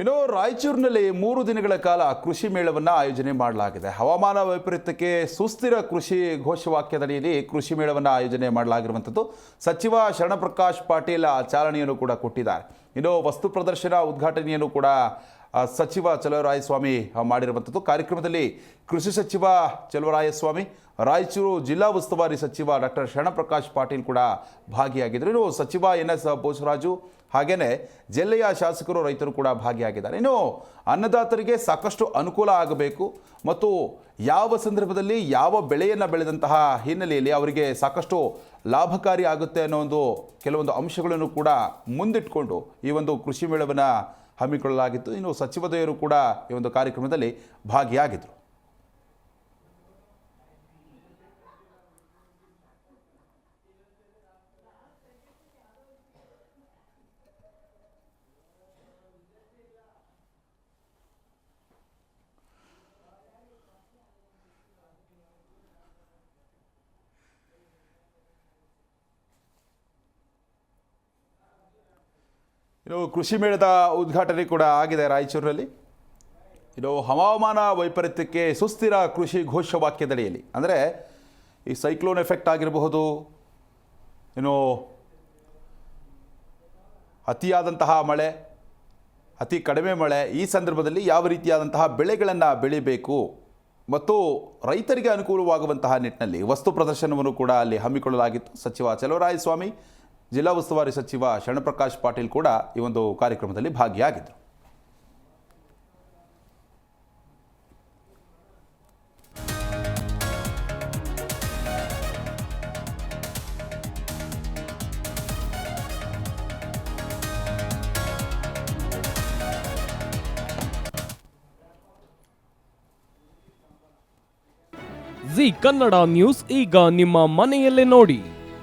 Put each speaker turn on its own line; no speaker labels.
ಇನ್ನು ರಾಯಚೂರಿನಲ್ಲಿ ಮೂರು ದಿನಗಳ ಕಾಲ ಕೃಷಿ ಮೇಳವನ್ನು ಆಯೋಜನೆ ಮಾಡಲಾಗಿದೆ. ಹವಾಮಾನ ವೈಪರೀತ್ಯಕ್ಕೆ ಸುಸ್ಥಿರ ಕೃಷಿ ಘೋಷವಾಕ್ಯದಡಿಯಲ್ಲಿ ಕೃಷಿ ಮೇಳವನ್ನು ಆಯೋಜನೆ ಮಾಡಲಾಗಿರುವಂಥದ್ದು. ಸಚಿವ ಶರಣಪ್ರಕಾಶ್ ಪಾಟೀಲ್ ಚಾಲನೆಯನ್ನು ಕೂಡ ಕೊಟ್ಟಿದ್ದಾರೆ. ಇನ್ನು ವಸ್ತು ಪ್ರದರ್ಶನ ಉದ್ಘಾಟನೆಯನ್ನು ಕೂಡ ಸಚಿವ ಚಲುವರಾಯಸ್ವಾಮಿ ಮಾಡಿರುವಂಥದ್ದು. ಕಾರ್ಯಕ್ರಮದಲ್ಲಿ ಕೃಷಿ ಸಚಿವ ಚಲುವರಾಯಸ್ವಾಮಿ, ರಾಯಚೂರು ಜಿಲ್ಲಾ ಉಸ್ತುವಾರಿ ಸಚಿವ ಡಾಕ್ಟರ್ ಶರಣಪ್ರಕಾಶ್ ಪಾಟೀಲ್ ಕೂಡ ಭಾಗಿಯಾಗಿದ್ದರು. ಇನ್ನು ಸಚಿವ ಎನ್ ಎಸ್ ಬೋಸರಾಜು ಹಾಗೆಯೇ ಜಿಲ್ಲೆಯ ಶಾಸಕರು ರೈತರು ಕೂಡ ಭಾಗಿಯಾಗಿದ್ದಾರೆ. ಇನ್ನು ಅನ್ನದಾತರಿಗೆ ಸಾಕಷ್ಟು ಅನುಕೂಲ ಆಗಬೇಕು ಮತ್ತು ಯಾವ ಸಂದರ್ಭದಲ್ಲಿ ಯಾವ ಬೆಳೆಯನ್ನು ಬೆಳೆದಂತಹ ಹಿನ್ನೆಲೆಯಲ್ಲಿ ಅವರಿಗೆ ಸಾಕಷ್ಟು ಲಾಭಕಾರಿ ಆಗುತ್ತೆ ಅನ್ನೋ ಒಂದು ಕೆಲವೊಂದು ಅಂಶಗಳನ್ನು ಕೂಡ ಮುಂದಿಟ್ಕೊಂಡು ಈ ಒಂದು ಕೃಷಿ ಮೇಳವನ್ನು ಹಮ್ಮಿಕೊಳ್ಳಲಾಗಿತ್ತು. ಇನ್ನು ಸಚಿವದೆಯರು ಕೂಡ ಈ ಒಂದು ಕಾರ್ಯಕ್ರಮದಲ್ಲಿ ಭಾಗಿಯಾಗಿದ್ದರು ಇನ್ನು ಕೃಷಿ ಮೇಳದ ಉದ್ಘಾಟನೆ ಕೂಡ ಆಗಿದೆ ರಾಯಚೂರಿನಲ್ಲಿ. ಇನ್ನು ಹವಾಮಾನ ವೈಪರೀತ್ಯಕ್ಕೆ ಸುಸ್ಥಿರ ಕೃಷಿ ಘೋಷವಾಕ್ಯದಡಿಯಲ್ಲಿ. ಅಂದರೆ ಈ ಸೈಕ್ಲೋನ್ ಎಫೆಕ್ಟ್ ಆಗಿರಬಹುದು. ಇನ್ನು ಅತಿಯಾದಂತಹ ಮಳೆ, ಅತಿ ಕಡಿಮೆ ಮಳೆ ಈ ಸಂದರ್ಭದಲ್ಲಿ ಯಾವ ರೀತಿಯಾದಂತಹ ಬೆಳೆಗಳನ್ನು ಬೆಳಿಬೇಕು ಮತ್ತು ರೈತರಿಗೆ ಅನುಕೂಲವಾಗುವಂತಹ ನಿಟ್ಟಿನಲ್ಲಿ ವಸ್ತು ಪ್ರದರ್ಶನವನ್ನು ಕೂಡ ಅಲ್ಲಿ ಹಮ್ಮಿಕೊಳ್ಳಲಾಗಿತ್ತು. ಸಚಿವ ಚಲವರಾಯಸ್ವಾಮಿ ಜಿಲ್ಲಾ ಉಸ್ತುವಾರಿ ಸಚಿವ ಶರಣಪ್ರಕಾಶ್ ಪಾಟೀಲ್ ಕೂಡ ಈ ಒಂದು ಕಾರ್ಯಕ್ರಮದಲ್ಲಿ ಭಾಗಿಯಾಗಿದ್ದರು.
ಜಿ ಕನ್ನಡ ನ್ಯೂಸ್ ಈಗ ನಿಮ್ಮ ಮನೆಯಲ್ಲೇ ನೋಡಿ.